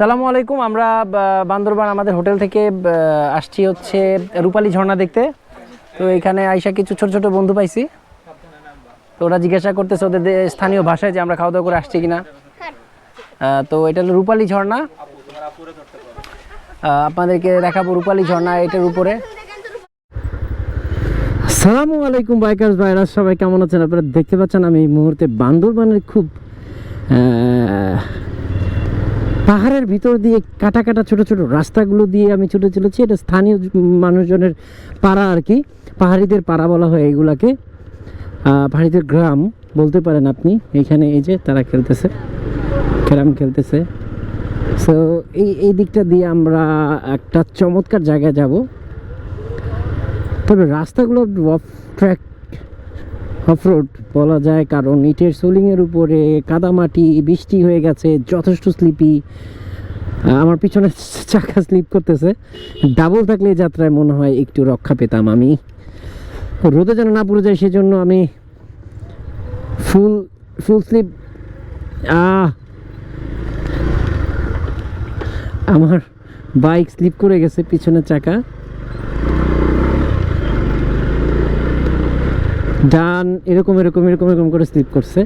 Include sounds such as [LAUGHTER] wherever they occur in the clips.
সালামু আলাইকুম, আমরা বান্দরবান আমাদের হোটেল থেকে আসছি হচ্ছে রূপালী ঝর্ণা দেখতে। তো এখানে আইসা কিছু ছোট ছোট বন্ধু পাইছি। তো ওরা জিজ্ঞাসা করতেছে ওদের স্থানীয় ভাষায় যে আমরা খাওয়া দাওয়া করে আসছি কিনা। তো এটা হলো রূপালী ঝর্ণা। আপনাদেরকে দেখাবো রূপালী ঝর্ণা, এটার উপরে। সালামু আলাইকুম, বাইকার্স ভাইরা, সবাই কেমন আছেন? আপনারা দেখতে পাচ্ছেন আমি এই মুহূর্তে বান্দরবানের খুব পাহাড়ের ভিতর দিয়ে কাটা কাটা ছোট ছোট রাস্তাগুলো দিয়ে আমি ছুটে চলেছি। এটা স্থানীয় মানুষজনের পাড়া আর কি। পাহাড়িদের পাড়া বলা হয় এগুলাকে। আহ, পাহাড়িদের গ্রাম বলতে পারেন আপনি। এখানে এই যে তারা খেলতেছে। ক্যারাম খেলতেছে। সো এই এই দিকটা দিয়ে আমরা একটা চমৎকার জায়গায় যাব। তবে রাস্তাগুলো অফ ট্র্যাক অফরোড বলা যায়, কারণ ইটের সোলিংয়ের উপরে কাদামাটি, বৃষ্টি হয়ে গেছে, যথেষ্ট স্লিপি আমার পিছনে [LAUGHS] চাকা স্লিপ করতেছে। ডাবল থাকলে যাত্রায় মনে হয় একটু রক্ষা পেতাম আমি। রোদে যেন না পড়ে যায় সেজন্য আমি ফুল ফুল স্লিপ আমার বাইক স্লিপ করে গেছে পিছনের চাকা। ডান, এরকম এরকম এরকম এরকম করে স্লিপ করছে।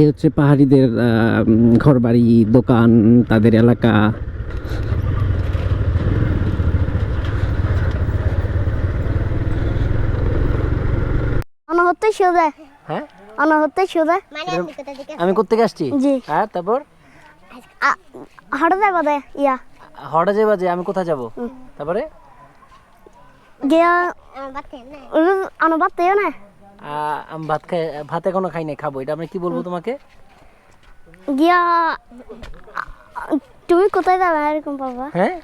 এই হচ্ছে পাহাড়িদের ঘর বাড়ি দোকান, তাদের এলাকা। অনাহত সোজা। হ্যাঁ? অনাহত সোজা। আমি কোথেকে আসছি? জি। হ্যাঁ তারপর? হাঁটা যাব দে ইয়া। হঠাৎ যে আমি কোথায় যাব? তারপরে? গিয়া আনো বাদ তেও না? আমি ভাত খাই ভাত এখনও খাই নাই খাব। এটা আমি কি বলব তোমাকে? গিয়া তুমি কোথায় যাবে এরকম পাবা হ্যাঁ?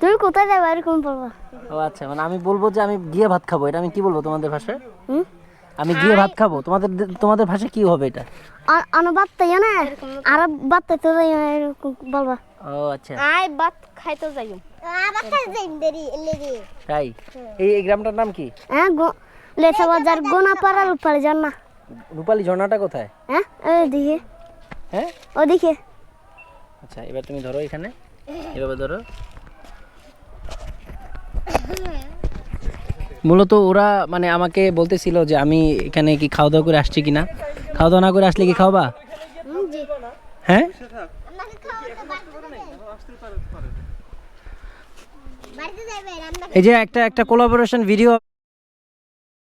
তুমি কোথায় যাবে এরকম পাবা ও আচ্ছা মানে আমি বলব যে আমি গিয়ে ভাত খাব। এটা আমি কি বলব তোমাদের ভাষায়? হুম? আমি গিয়ে ভাত খাব। তোমাদের তোমাদের ভাষায় কি হবে এটা? আনো বাদ তেও না আর বাদ তেতে যাই বলবা। ও আচ্ছা। আই বাদ খাইতে যাই আবার খাইতে যাই দেরি লেরি তাই? এই এই গ্রামটার নাম কি? হ্যাঁ গো লেসা বাজার গোনা পাড়া রূপালি জান না। রূপালী ঝর্ণাটা কোথায়? হ্যাঁ ওদিকে হ্যাঁ? ওদিকে। আচ্ছা এবার তুমি ধরো এখানে। এভাবে ধরো। [LAUGHS] মূলত ওরা মানে আমাকে বলতেছিল যে আমি এখানে কি খাওয়া দাওয়া করে আসছি কিনা। খাওয়া দাওয়া না করে আসলে কি খাওয়াবা? হ্যাঁ? এই যে একটা একটা কোলাবোরেশন ভিডিও